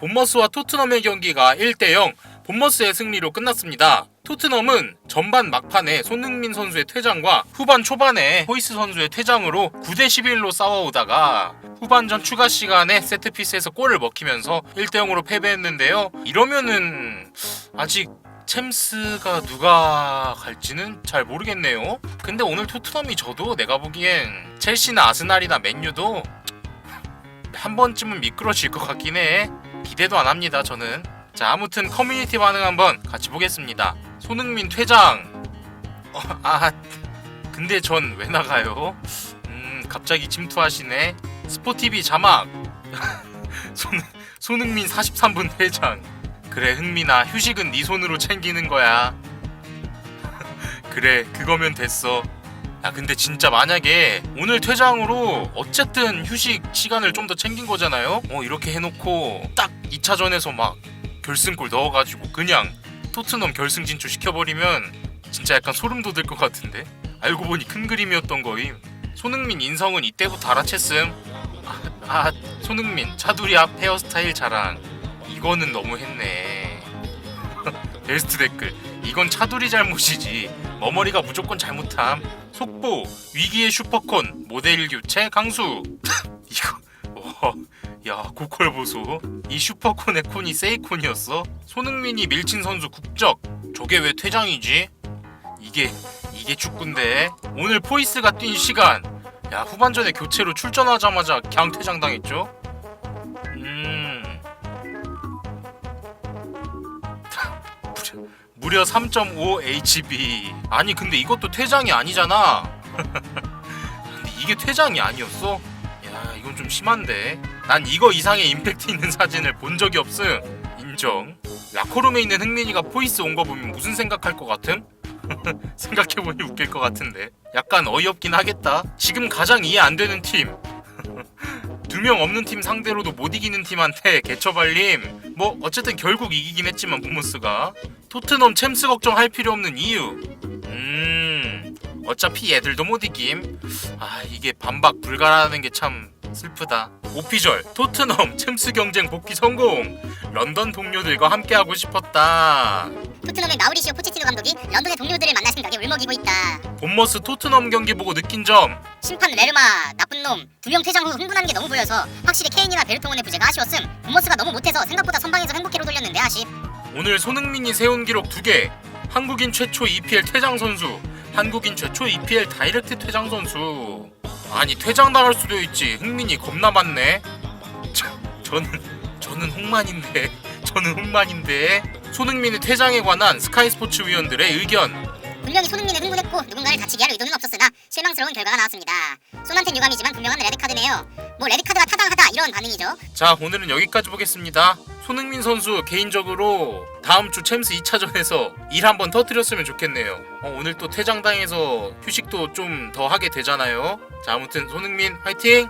본머스와 토트넘의 경기가 1대0 본머스의 승리로 끝났습니다. 토트넘은 전반 막판에 손흥민 선수의 퇴장과 후반 초반에 호이스 선수의 퇴장으로 9대 11로 싸워오다가 후반전 추가 시간에 세트피스에서 골을 먹히면서 1대 0으로 패배했는데요. 이러면은 아직 챔스가 누가 갈지는 잘 모르겠네요. 근데 오늘 토트넘이 져도 내가 보기엔 첼시나 아스날이나 맨유도 한 번쯤은 미끄러질 것 같긴 해. 기대도 안 합니다, 저는. 자, 아무튼 커뮤니티 반응 한번 같이 보겠습니다. 손흥민 퇴장. 어, 아, 근데 전 왜 나가요? 음, 갑자기 침투하시네. 스포티비 자막. 손, 손흥민 43분 퇴장. 그래, 흥민아, 휴식은 네 손으로 챙기는 거야. 그래, 그거면 됐어. 야 근데 진짜 만약에 오늘 퇴장으로 어쨌든 휴식 시간을 좀 더 챙긴 거잖아요 어 이렇게 해놓고 딱 2차전에서 막 결승골 넣어가지고 그냥 토트넘 결승 진출 시켜버리면 진짜 약간 소름 돋을 것 같은데? 알고 보니 큰 그림이었던 거임. 손흥민 인성은 이때부터 알아챘음. 아, 아 손흥민 차두리 앞 헤어스타일 자랑. 이거는 너무 했네. 베스트 댓글. 이건 차두리 잘못이지. 머머리가 무조건 잘못함. 속보. 위기의 슈퍼콘. 모델 교체 강수 야 고퀄 보소 이 슈퍼콘의 콘이 세이콘이었어 손흥민이 밀친 선수 국적 저게 왜 퇴장이지 이게 이게 축구인데 오늘 포이스가 뛴 시간 야 후반전에 교체로 출전하자마자 그냥 퇴장당했죠 음 무려 3.5 HB. 아니 근데 이것도 퇴장이 아니잖아. 근데 이게 퇴장이 아니었어? 야 이건 좀 심한데. 난 이거 이상의 임팩트 있는 사진을 본 적이 없음. 인정. 라커룸에 있는 흥민이가 포이스 온 거 보면 무슨 생각할 것 같음? 생각해보니 웃길 것 같은데. 약간 어이없긴 하겠다. 지금 가장 이해 안 되는 팀. 두 명 없는 팀 상대로도 못 이기는 팀한테 개처발림. 뭐 어쨌든 결국 이기긴 했지만 부무스가 토트넘 챔스 걱정할 필요 없는 이유. 음 어차피 얘들도 못 이김. 아 이게 반박 불가라는 게 참 슬프다. 오피절 토트넘 챔스 경쟁 복귀 성공. 런던 동료들과 함께하고 싶었다. 토트넘의 마우리시오 포체티노 감독이 런던의 동료들을 만나신 격에 울먹이고 있다. 본머스 토트넘 경기 보고 느낀 점. 심판 레르마 나쁜 놈 두 명 퇴장 후 흥분하는 게 너무 보여서 확실히 케인이나 베르통원의 부재가 아쉬웠음. 본머스가 너무 못해서 생각보다 선방에서 행복해로 돌렸는데 아쉽. 오늘 손흥민이 세운 기록 2개. 한국인 최초 EPL 퇴장 선수. 한국인 최초 EPL 다이렉트 퇴장 선수. 아니 퇴장 당할 수도 있지. 흥민이 겁나 많네. 저, 저는 저는 홍만인데. 저는 홍만인데. 손흥민의 퇴장에 관한 스카이 스포츠 위원들의 의견. 분명히 손흥민은 흥분했고 누군가를 다치게 할 의도는 없었으나 실망스러운 결과가 나왔습니다. 손한텐 유감이지만 분명한 레드카드네요. 뭐 레드카드가 타당하다 이런 반응이죠. 자 오늘은 여기까지 보겠습니다. 손흥민 선수 개인적으로 다음 주 챔스 2차전에서 일 한번 터뜨렸으면 좋겠네요. 어, 오늘 또 퇴장당해서 휴식도 좀 더 하게 되잖아요. 자 아무튼 손흥민 화이팅!